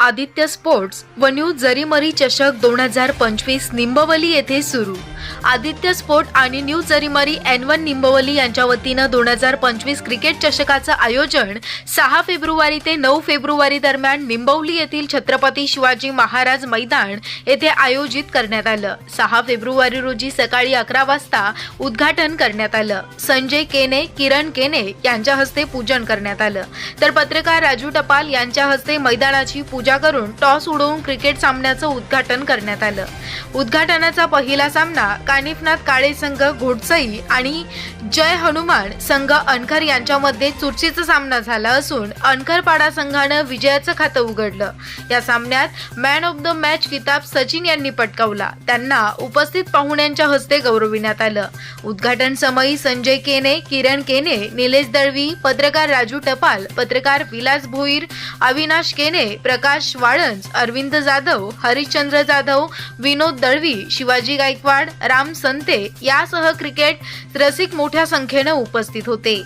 Aditya sports व New Jarimari चषक दोन हजार पंचवीस निंबवली येथे सुरू. आदित्य स्पोर्ट आणि New Jarimari N one Nimbavali यांच्या वतीनं दोन हजार पंचवीस क्रिकेट चषकाचं आयोजन सहा फेब्रुवारी ते नऊ फेब्रुवारी दरम्यान निंबवली येथील छत्रपती शिवाजी महाराज मैदान येथे आयोजित करण्यात आलं. सहा फेब्रुवारी रोजी सकाळी अकरा वाजता उद्घाटन करण्यात आलं. संजय केने किरण केने यांच्या हस्ते पूजन करण्यात आलं. तर पत्रकार राजू टपाल यांच्या हस्ते मैदानाची पूजा करून टॉस उडवून क्रिकेट सामन्याचं उद्घाटन करण्यात आलं. उद्घाटनाचा पहिला सामना कानिफनाथ काळे संघ घोडसई आणि जय हनुमान संघ अनखर यांच्यामध्ये चुरशीचा सामना झाला असून अनखरपाडा संघानं विजयाचं खातं उघडलं. या सामन्यात मॅन ऑफ द मॅच किताब सचिन यांनी पटकावला. त्यांना उपस्थित पाहुण्यांच्या हस्ते गौरविण्यात आलं. उद्घाटन समयी संजय केने किरण केने निलेश दळवी पत्रकार राजू टपाल पत्रकार विलास भोईर अविनाश केने प्रकाश वाळंज अरविंद जाधव हरिश्चंद्र जाधव विनोद दळवी शिवाजी गायकवाड राम संते यासह क्रिकेट रसिक मोठ्या संख्येनं उपस्थित होते.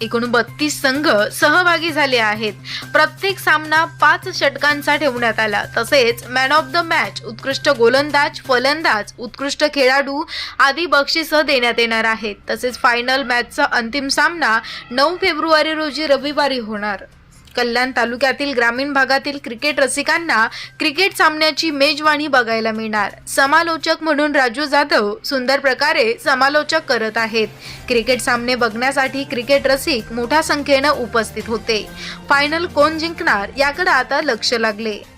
एकूण बत्तीस संघ सहभागी झाले आहेत. प्रत्येक सामना पाच षटकांचा ठेवण्यात आला. तसेच मॅन ऑफ द मॅच उत्कृष्ट गोलंदाज फलंदाज उत्कृष्ट खेळाडू आदी बक्षिसं देण्यात येणार आहेत. तसेच फायनल मॅचचा अंतिम सामना नऊ फेब्रुवारी रोजी रविवारी होणार. कल्याण तालुक्यातील ग्रामीण भागातील क्रिकेट रसिकांना क्रिकेट सामन्याची मेजवानी बघायला मिळणार. समालोचक म्हणून राजू जाधव सुंदर प्रकारे समालोचक करत आहेत. क्रिकेट सामने बघण्यासाठी क्रिकेट रसिक मोठ्या संख्येनं उपस्थित होते. फायनल कोण जिंकणार याकडे आता लक्ष लागले.